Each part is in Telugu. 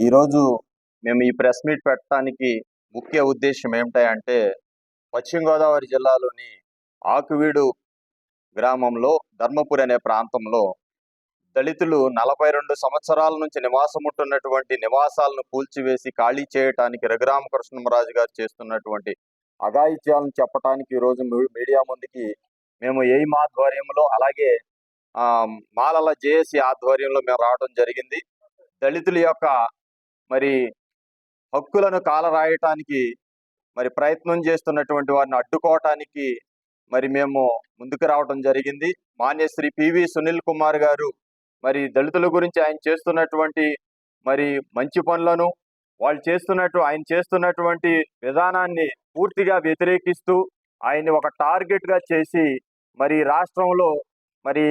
ఈరోజు మేము ఈ ప్రెస్ మీట్ పెట్టడానికి ముఖ్య ఉద్దేశం ఏమిటంటే పశ్చిమ గోదావరి జిల్లాలోని ఆకువీడు గ్రామంలో ధర్మపురి అనే ప్రాంతంలో దళితులు నలభై రెండు సంవత్సరాల నుంచి నివాసం ఉంటున్నటువంటి నివాసాలను కూల్చివేసి ఖాళీ చేయటానికి రఘురామకృష్ణమరాజు గారు చేస్తున్నటువంటి అఘాయిత్యాలను చెప్పడానికి ఈరోజు మీడియా ముందుకి మేము ఎయిమ్ ఆధ్వర్యంలో అలాగే మాలల జేఏసీ ఆధ్వర్యంలో మేము రావడం జరిగింది. దళితుల యొక్క మరి హక్కులను కాలరాయటానికి మరి ప్రయత్నం చేస్తున్నటువంటి వారిని అడ్డుకోవటానికి మరి మేము ముందుకు రావడం జరిగింది. మాన్యశ్రీ పివి సునీల్ కుమార్ గారు మరి దళితుల గురించి ఆయన చేస్తున్నటువంటి మరి మంచి పనులను వాళ్ళు చేస్తున్నట్టు ఆయన చేస్తున్నటువంటి విధానాన్ని పూర్తిగా వ్యతిరేకిస్తూ ఆయన్ని ఒక టార్గెట్గా చేసి మరి రాష్ట్రంలో మరి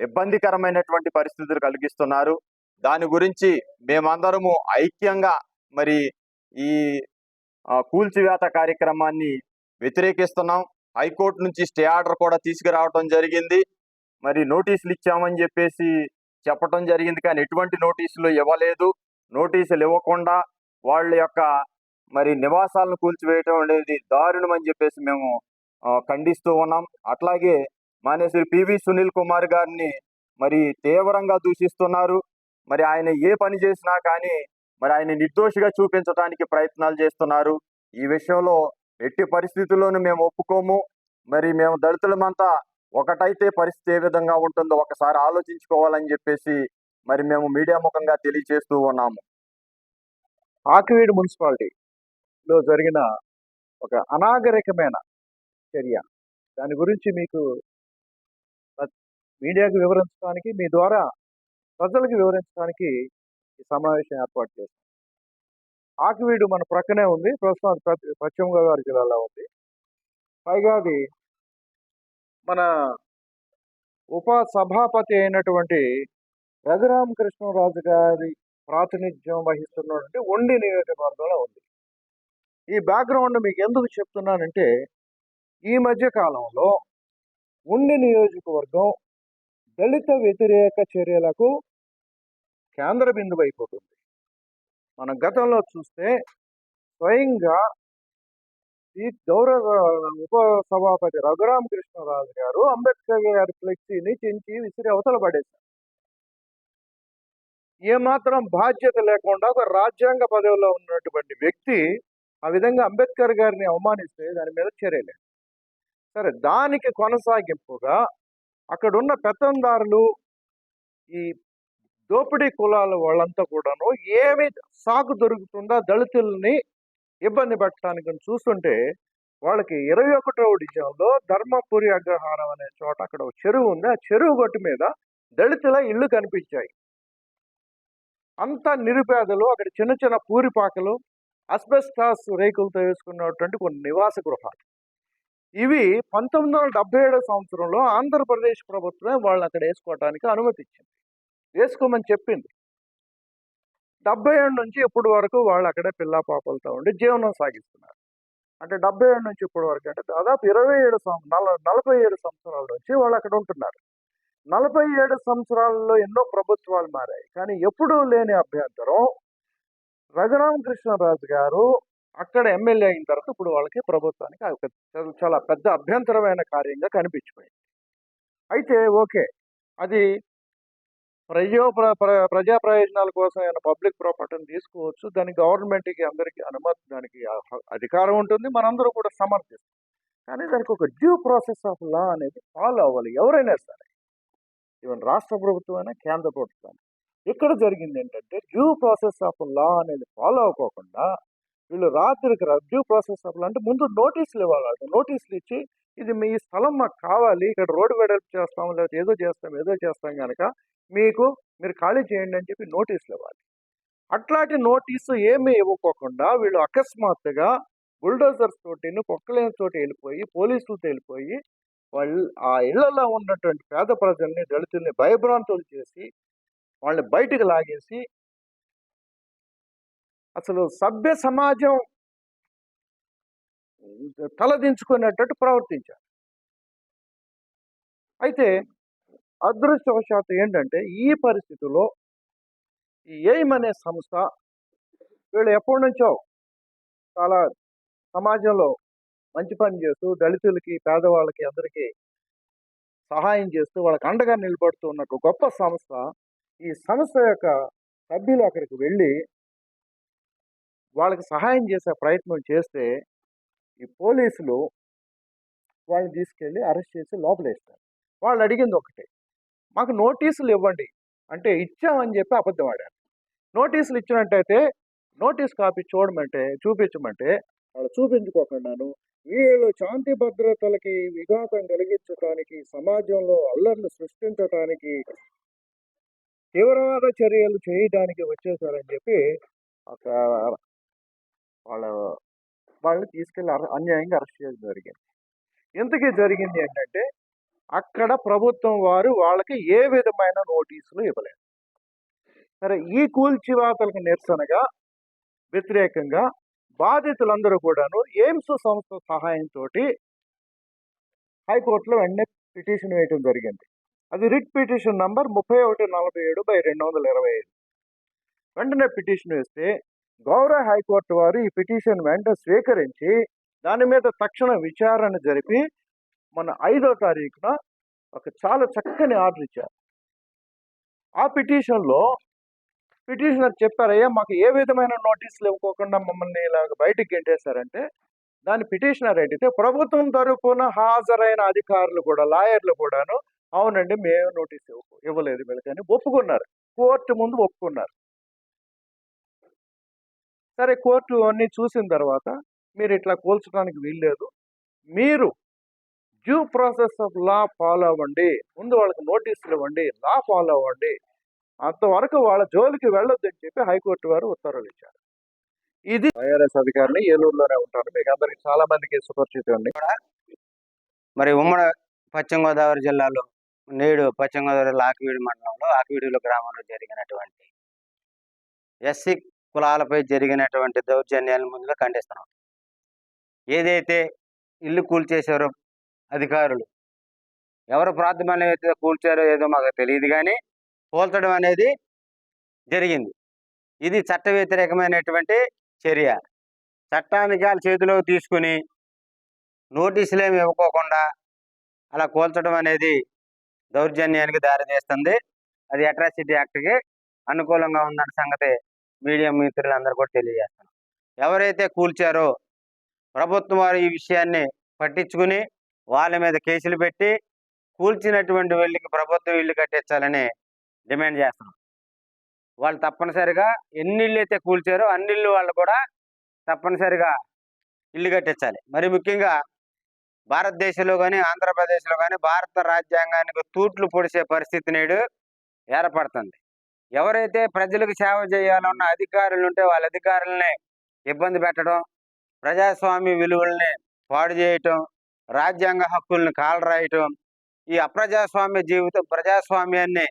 ఇబ్బందికరమైనటువంటి పరిస్థితులు కలిగిస్తున్నారు. దాని గురించి మేమందరము ఐక్యంగా మరి ఈ కూల్చివేత కార్యక్రమాన్ని వ్యతిరేకిస్తున్నాం. హైకోర్టు నుంచి స్టే ఆర్డర్ కూడా తీసుకురావడం జరిగింది. మరి నోటీసులు ఇచ్చామని చెప్పేసి చెప్పడం జరిగింది. కానీ ఎటువంటి నోటీసులు ఇవ్వలేదు. నోటీసులు ఇవ్వకుండా వాళ్ళ యొక్క మరి నివాసాలను కూల్చివేయటం అనేది దారుణం అని చెప్పేసి మేము ఖండిస్తూ ఉన్నాం. అట్లాగే మానేశ్వరి పివి సునీల్ కుమార్ గారిని మరి తీవ్రంగా దూషిస్తున్నారు. మరి ఆయన ఏ పని చేసినా కానీ మరి ఆయన నిర్దోషిగా చూపించడానికి ప్రయత్నాలు చేస్తున్నారు. ఈ విషయంలో ఎట్టి పరిస్థితుల్లోనూ మేము ఒప్పుకోము. మరి మేము దళితులమంతా ఒకటైతే పరిస్థితి ఏ విధంగా ఉంటుందో ఒకసారి ఆలోచించుకోవాలని చెప్పేసి మరి మేము మీడియా ముఖంగా తెలియజేస్తూ ఉన్నాము. ఆకివీడు మున్సిపాలిటీలో జరిగిన ఒక అనాగరికమైన చర్య. దాని గురించి మీకు మీడియాకు వివరించడానికి మీ ద్వారా ప్రజలకు వివరించడానికి ఈ సమావేశం ఏర్పాటు చేస్తాం ఆకివీడు మన ప్రక్కనే ఉంది. ప్రస్తుతం అది పశ్చిమ గోదావరి జిల్లాలో ఉంది. పైగా అది మన ఉప సభాపతి అయినటువంటి రఘురామకృష్ణరాజు గారి ప్రాతినిధ్యం వహిస్తున్నటువంటి ఉండి నియోజకవర్గంలో ఉంది. ఈ బ్యాక్గ్రౌండ్ మీకు ఎందుకు చెప్తున్నానంటే ఈ మధ్య కాలంలో ఉండి నియోజకవర్గం దళిత వ్యతిరేక చర్యలకు కేంద్ర బిందువు అయిపోతుంది. మనం గతంలో చూస్తే స్వయంగా ఈ గౌరవ ఉప సభాపతి రఘురామకృష్ణరాజు గారు అంబేద్కర్ గారి ఫ్లెక్సీని చించి విసిరి అవతల పడేశారు. ఏమాత్రం బాధ్యత లేకుండా ఒక రాజ్యాంగ పదవిలో ఉన్నటువంటి వ్యక్తి ఆ విధంగా అంబేద్కర్ గారిని అవమానిస్తే దాని మీద చర్యలేదు సరే దానికి కొనసాగింపుగా అక్కడున్న పెత్తందారులు ఈ దోపిడీ కులాల వాళ్ళంతా కూడాను ఏమి సాకు దొరుకుతుందో దళితుల్ని ఇబ్బంది పెట్టడానికి చూస్తుంటే వాళ్ళకి ఇరవై ఒకటవ డివిజన్లో ధర్మపురి అగ్రహారం అనే చోట అక్కడ ఒక చెరువు ఉంది. ఆ చెరువు గట్టు మీద దళితుల ఇళ్ళు కనిపించాయి. అంత నిరుపేదలు అక్కడ చిన్న చిన్న పూరిపాకలు అస్బెస్టాస్ రేకులతో వేసుకున్నటువంటి కొన్ని నివాస గృహాలు. ఇవి పంతొమ్మిది వందల డెబ్బై ఏడో సంవత్సరంలో ఆంధ్రప్రదేశ్ ప్రభుత్వమే వాళ్ళని అక్కడ వేసుకోవడానికి అనుమతి ఇచ్చింది వేసుకోమని చెప్పింది. డెబ్బై ఏడు నుంచి ఇప్పటి వరకు వాళ్ళు అక్కడే పిల్ల పాపలతో ఉండి జీవనం సాగిస్తున్నారు. అంటే డెబ్బై ఏడు నుంచి ఇప్పటి వరకు అంటే దాదాపు ఇరవై ఏడు నల నలభై ఏడు సంవత్సరాల నుంచి వాళ్ళు అక్కడ ఉంటున్నారు. నలభై ఏడు సంవత్సరాలలో ఎన్నో ప్రభుత్వాలు మారాయి. కానీ ఎప్పుడూ లేని అభ్యంతరం రఘురామకృష్ణరాజు గారు అక్కడ ఎమ్మెల్యే అయిన తర్వాత ఇప్పుడు వాళ్ళకి ప్రభుత్వానికి ఒక చాలా- పెద్ద అభ్యంతరమైన కార్యంగా కనిపించిపోయింది. అయితే ఓకే అది ప్రజో ప్ర- ప్ర- ప్రజా ప్రయోజనాల కోసం ఏమైనా పబ్లిక్ ప్రాపర్టీని తీసుకోవచ్చు దాని గవర్నమెంట్కి అందరికీ అనుమతి దానికి అధికారం ఉంటుంది మనందరూ కూడా సమర్థిస్తాం. కానీ దానికి ఒక డ్యూ ప్రాసెస్ ఆఫ్ లా అనేది ఫాలో అవ్వాలి ఎవరైనా సరే. ఈవెన్ రాష్ట్ర ప్రభుత్వం అయినా కేంద్ర ప్రభుత్వం ఇక్కడ జరిగింది ఏంటంటే డ్యూ ప్రాసెస్ ఆఫ్ లా అనేది ఫాలో అవ్వకోకుండా వీళ్ళు రాత్రికి డ్యూ ప్రాసెస్ అవ్వాలంటే అంటే ముందు నోటీసులు ఇవ్వాలి. నోటీసులు ఇచ్చి ఇది మీ స్థలం మాకు కావాలి. ఇక్కడ రోడ్డు వెడల్పు చేస్తాం లేకపోతే ఏదో చేస్తాం ఏదో చేస్తాం కనుక మీకు మీరు ఖాళీ చేయండి అని చెప్పి నోటీసులు ఇవ్వాలి. అట్లాంటి నోటీసు ఏమీ ఇవ్వకోకుండా వీళ్ళు అకస్మాత్తుగా బుల్డోజర్స్ తోటి పొక్కలేని తోటి వెళ్ళిపోయి పోలీసులతో వెళ్ళిపోయి వాళ్ళు ఆ ఇళ్ళలో ఉన్నటువంటి పేద ప్రజల్ని దళితుల్ని భయభ్రాంతులు చేసి వాళ్ళని బయటికి లాగేసి అసలు సభ్య సమాజం తలదించుకునేటట్టు ప్రవర్తించారు. అయితే అదృష్టవశాత్తు ఏంటంటే ఈ పరిస్థితిలో ఈ ఎయిమ్ అనే సంస్థ వీళ్ళు ఎప్పటి నుంచో చాలా సమాజంలో మంచి పని చేస్తూ దళితులకి పేదవాళ్ళకి అందరికీ సహాయం చేస్తూ వాళ్ళకి అండగా నిలబడుతూ ఉన్న ఒక గొప్ప సంస్థ ఈ సంస్థ యొక్క సభ్యులు అక్కడికి వెళ్ళి వాళ్ళకి సహాయం చేసే ప్రయత్నం చేస్తే ఈ పోలీసులు వాళ్ళని తీసుకెళ్ళి అరెస్ట్ చేసి లోపలేస్తారు. వాళ్ళు అడిగింది ఒకటే మాకు నోటీసులు ఇవ్వండి. అంటే ఇచ్చామని చెప్పి అబద్ధం ఆడారు. నోటీసులు ఇచ్చినట్టయితే నోటీస్ కాపీ చూడమంటే చూపించమంటే వాళ్ళు చూపించుకోకుండాను వీళ్ళు శాంతి భద్రతలకి విఘాతం కలిగించడానికి సమాజంలో అల్లర్లు సృష్టించడానికి తీవ్రవాద చర్యలు చేయడానికి వచ్చేసారని చెప్పి ఒక వాళ్ళ వాళ్ళని తీసుకెళ్ళి అన్యాయంగా అరెస్ట్ చేయడం జరిగింది. ఇంతకీ జరిగింది ఏంటంటే అక్కడ ప్రభుత్వం వారు వాళ్ళకి ఏ విధమైన నోటీసులు ఇవ్వలేదు. సరే ఈ కూల్చివాతలకు నిరసనగా వ్యతిరేకంగా బాధితులందరూ కూడాను ఎయిమ్స్ సంస్థ సహాయంతో హైకోర్టులో వెంటనే పిటిషన్ వేయటం జరిగింది. అది రిట్ పిటిషన్ నంబర్ ముప్పై ఒకటి నలభై ఏడు బై రెండు వందల ఇరవై ఐదు. వెంటనే పిటిషన్ వేస్తే గౌరవ హైకోర్టు వారు ఈ పిటిషన్ వెంట స్వీకరించి దాని మీద తక్షణ విచారణ జరిపి మన ఐదో తారీఖున ఒక చాలా చక్కని ఆర్డర్ ఇచ్చారు. ఆ పిటిషన్లో పిటిషనర్ చెప్పారయ్యా మాకు ఏ విధమైన నోటీసులు ఇవ్వకోకుండా మమ్మల్ని ఇలాగ బయటికి గెంటేశారంటే దాని పిటిషనర్ అడిగితే ప్రభుత్వం తరఫున హాజరైన అధికారులు కూడా లాయర్లు కూడాను అవునండి మేము నోటీస్ ఇవ్వ ఇవ్వలేదు వీళ్ళకని ఒప్పుకున్నారు. కోర్టు ముందు ఒప్పుకున్నారు. సరే కోర్టు అన్ని చూసిన తర్వాత మీరు ఇట్లా కూల్చడానికి వీల్లేదు. మీరు due process of law follow అవ్వండి. ముందు వాళ్ళకి నోటీసులు ఇవ్వండి. లా ఫాలో అవ్వండి. అంతవరకు వాళ్ళ జోలికి వెళ్ళొద్దని చెప్పి హైకోర్టు వారు ఉత్తర్వులు ఇచ్చారు. ఇది ఐఆర్ఎస్ అధికారిని ఏలూరులోనే ఉంటాను మీకు అందరికి చాలా మందికి సుపరిచితండి మరి ఉమ్మడి పశ్చిమ గోదావరి జిల్లాలో నేడు పశ్చిమ గోదావరి ఆకివీడి మండలంలో ఆకివీడిలో గ్రామంలో జరిగినటువంటి ఎస్సీ కులాలపై జరిగినటువంటి దౌర్జన్యాలను ముందుగా ఖండిస్తున్నాం. ఏదైతే ఇల్లు కూల్చేశారో అధికారులు ఎవరు ప్రార్థన అయితే కూల్చారో ఏదో మాకు తెలియదు కానీ కూల్చడం అనేది జరిగింది. ఇది చట్ట వ్యతిరేకమైనటువంటి చర్య. చట్టానికి వాళ్ళ చేతిలోకి తీసుకుని నోటీసులు ఏమి ఇవ్వకోకుండా అలా కూల్చడం అనేది దౌర్జన్యానికి దారితీస్తుంది. అది అట్రాసిటీ యాక్ట్కి అనుకూలంగా ఉందన్న సంగతి. మీడియా మిత్రులందరూ కూడా తెలియజేస్తాను ఎవరైతే కూల్చారో ప్రభుత్వం వారు ఈ విషయాన్ని పట్టించుకుని వాళ్ళ మీద కేసులు పెట్టి కూల్చినటువంటి వీళ్ళకి ప్రభుత్వం ఇల్లు కట్టించాలని డిమాండ్ చేస్తున్నాం. వాళ్ళు తప్పనిసరిగా ఎన్ని ఇళ్ళు అయితే కూల్చారో అన్ని ఇళ్ళు వాళ్ళు కూడా తప్పనిసరిగా ఇల్లు కట్టించాలి. మరి ముఖ్యంగా భారతదేశంలో కానీ ఆంధ్రప్రదేశ్లో కానీ భారత రాజ్యాంగానికి తూట్లు పొడిచే పరిస్థితి నేడు ఏర్పడుతుంది. ఎవరైతే ప్రజలకు సేవ చేయాలన్న అధికారులు ఉంటే వాళ్ళ అధికారులని ఇబ్బంది పెట్టడం ప్రజాస్వామ్య విలువల్ని పాడు చేయటం రాజ్యాంగ హక్కుల్ని కాలరాయటం ఈ అప్రజాస్వామ్య జీవితం ప్రజాస్వామ్యాన్ని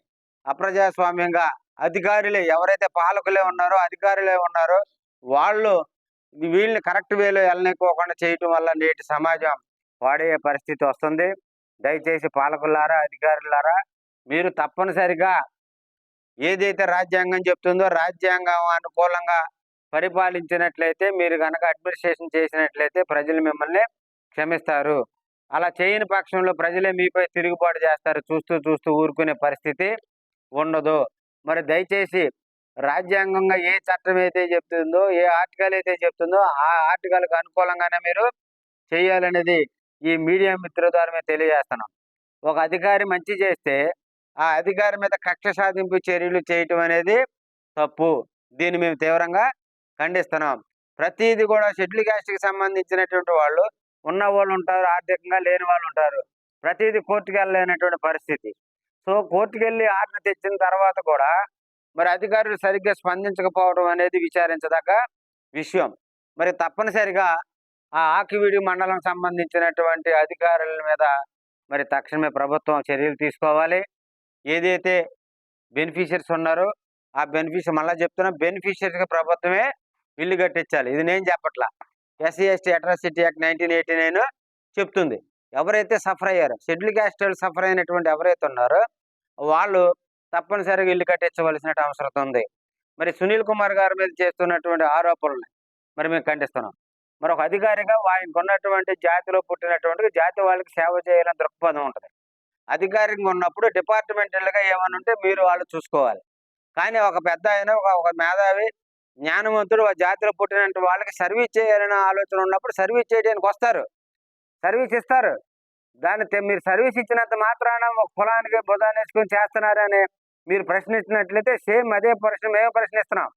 అప్రజాస్వామ్యంగా అధికారులే ఎవరైతే పాలకులే ఉన్నారో అధికారులే ఉన్నారో వాళ్ళు వీళ్ళని కరెక్ట్ వేలో వెళ్ళనికోకుండా చేయటం వల్ల నేటి సమాజం వాడే పరిస్థితి వస్తుంది. దయచేసి పాలకులారా అధికారులారా మీరు తప్పనిసరిగా ఏదైతే రాజ్యాంగం చెప్తుందో రాజ్యాంగం అనుకూలంగా పరిపాలించినట్లయితే మీరు కనుక అడ్మినిస్ట్రేషన్ చేసినట్లయితే ప్రజలు మిమ్మల్ని క్షమిస్తారు. అలా చేయని పక్షంలో ప్రజలే మీపై తిరుగుబాటు చేస్తారు. చూస్తూ చూస్తూ ఊరుకునే పరిస్థితి ఉండదు. మరి దయచేసి రాజ్యాంగంగా ఏ చట్టం అయితే చెప్తుందో ఏ ఆర్టికల్ అయితే చెప్తుందో ఆ ఆర్టికల్కి అనుకూలంగానే మీరు చేయాలనేది ఈ మీడియా మిత్రుల ద్వారా మేము తెలియజేస్తున్నాం. ఒక అధికారి మంచి చేస్తే ఆ అధికారి మీద కక్ష సాధింపు చర్యలు చేయటం అనేది తప్పు. దీన్ని మేము తీవ్రంగా ఖండిస్తున్నాం. ప్రతిదీ కూడా షెడ్యూల్ క్యాస్ట్కి సంబంధించినటువంటి వాళ్ళు ఉన్న వాళ్ళు ఉంటారు ఆర్థికంగా లేని వాళ్ళు ఉంటారు. ప్రతిదీ కోర్టుకు వెళ్ళలేనటువంటి పరిస్థితి. సో కోర్టుకు వెళ్ళి ఆర్డర్ తెచ్చిన తర్వాత కూడా మరి అధికారులు సరిగ్గా స్పందించకపోవడం అనేది విచారించదగ్గ విషయం. మరి తప్పనిసరిగా ఆ ఆకివీడి మండలం సంబంధించినటువంటి అధికారుల మీద మరి తక్షణమే ప్రభుత్వం చర్యలు తీసుకోవాలి. ఏదైతే బెనిఫిషియర్స్ ఉన్నారో ఆ బెనిఫిషియర్ మళ్ళీ చెప్తున్నా బెనిఫిషియర్స్కి ప్రభుత్వమే ఇల్లు కట్టించాలి. ఇది నేను చెప్పట్లా. SC ST atrocity act nineteen eighty nine చెప్తుంది. ఎవరైతే సఫర్ అయ్యారో షెడ్యూల్ క్యాస్ట్ సఫర్ అయినటువంటి ఎవరైతే ఉన్నారో వాళ్ళు తప్పనిసరిగా ఇల్లు కట్టించవలసిన అవసరం ఉంది. మరి సునీల్ కుమార్ గారి మీద చేస్తున్నటువంటి ఆరోపణలు మరి మేము ఖండిస్తున్నాం. మరి ఒక అధికారిగా ఆయనకున్నటువంటి జాతిలో పుట్టినటువంటి జాతి వాళ్ళకి సేవ చేయాలని దృక్పథం ఉంటుంది. అధికారికంగా ఉన్నప్పుడు డిపార్ట్మెంటల్గా ఏమైనా ఉంటే మీరు వాళ్ళు చూసుకోవాలి. కానీ ఒక పెద్ద ఆయన ఒక మేధావి జ్ఞానవంతుడు ఆ జాతిలో పుట్టిన వాళ్ళకి సర్వీస్ చేయాలనే ఆలోచన ఉన్నప్పుడు సర్వీస్ చేయడానికి వస్తారు. సర్వీస్ ఇస్తారు. దాన్ని మీరు సర్వీస్ ఇచ్చినంత మాత్రాన ఒక కులానికి బుధాన్ని వేసుకొని చేస్తున్నారని మీరు ప్రశ్నించినట్లయితే సేమ్ అదే ప్రశ్న మేము ప్రశ్నిస్తున్నాం.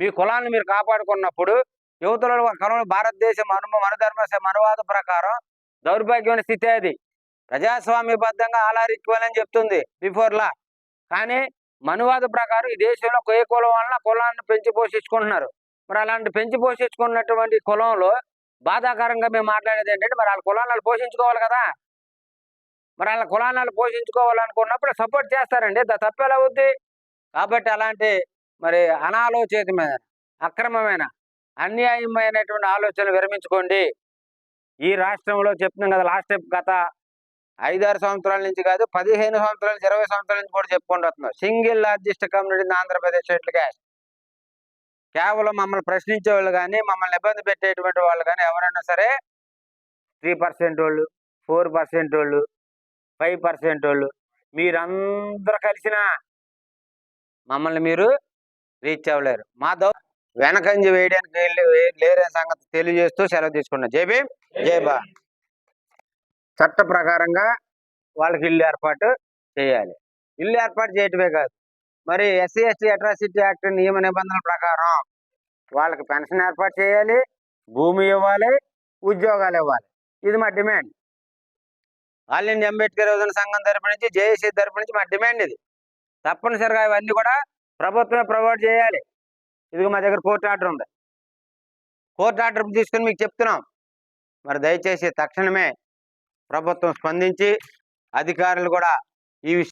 మీ కులాన్ని మీరు కాపాడుకున్నప్పుడు యువతలో ఒక కులం భారతదేశం మను మనధర్మ మనవాద ప్రకారం దౌర్భాగ్యమైన స్థితి అది. ప్రజాస్వామ్యబద్ధంగా ఆల్ ఈక్వల్ అని చెప్తుంది బిఫోర్ లా. కానీ మనువాద ప్రకారం ఈ దేశంలో ఏ కులం వలన కులాన్ని పెంచి పోషించుకుంటున్నారు? మరి అలాంటి పెంచి పోషించుకున్నటువంటి కులంలో బాధాకరంగా మేము మాట్లాడేది ఏంటంటే మరి వాళ్ళ కులాన్ని పోషించుకోవాలి కదా? మరి వాళ్ళ కులాన్ని పోషించుకోవాలనుకున్నప్పుడు సపోర్ట్ చేస్తారండి. ద అవుద్ది? కాబట్టి అలాంటి మరి అనాలోచితమైన అక్రమమైన అన్యాయమైనటువంటి ఆలోచనలు విరమించుకోండి. ఈ రాష్ట్రంలో చెప్తున్నాం కదా లాస్ట్ గత ఐదారు సంవత్సరాల నుంచి కాదు పదిహేను సంవత్సరాల నుంచి ఇరవై సంవత్సరాల నుంచి కూడా చెప్పుకుంటూ వస్తున్నాం single largest community Andhra Pradesh scheduled caste కేవలం మమ్మల్ని ప్రశ్నించే వాళ్ళు కానీ మమ్మల్ని ఇబ్బంది పెట్టేటువంటి వాళ్ళు కానీ ఎవరైనా సరే త్రీ పర్సెంట్ వాళ్ళు ఫోర్ పర్సెంట్ వాళ్ళు ఫైవ్ పర్సెంట్ వాళ్ళు మీరందరూ కలిసిన మమ్మల్ని మీరు రీచ్ అవ్వలేరు. మా దౌ వెనకంజ వేయడానికి వెళ్ళి సంగతి తెలియజేస్తూ సెలవు తీసుకున్నాం. జై భీమ్ జై బా చట్ట ప్రకారంగా వాళ్ళకి ఇల్లు ఏర్పాటు చేయాలి. ఇల్లు ఏర్పాటు చేయటమే కాదు. మరి ఎస్సీ ఎస్టీ అట్రాసిటీ యాక్ట్ నియమ నిబంధనల ప్రకారం వాళ్ళకి పెన్షన్ ఏర్పాటు చేయాలి భూమి ఇవ్వాలి ఉద్యోగాలు ఇవ్వాలి. ఇది మా డిమాండ్. ఆల్ ఇండియా అంబేద్కర్ యువజన సంఘం తరపు నుంచి జేఏసీ తరపు నుంచి మా డిమాండ్ ఇది. తప్పనిసరిగా ఇవన్నీ కూడా ప్రభుత్వమే ప్రొవైడ్ చేయాలి. ఇది మా దగ్గర కోర్టు ఆర్డర్ ఉంది. కోర్టు ఆర్డర్ తీసుకుని మీకు చెప్తున్నాం. మరి దయచేసి తక్షణమే ప్రభుత్వం స్పందించి అధికారులు కూడా ఈ విషయం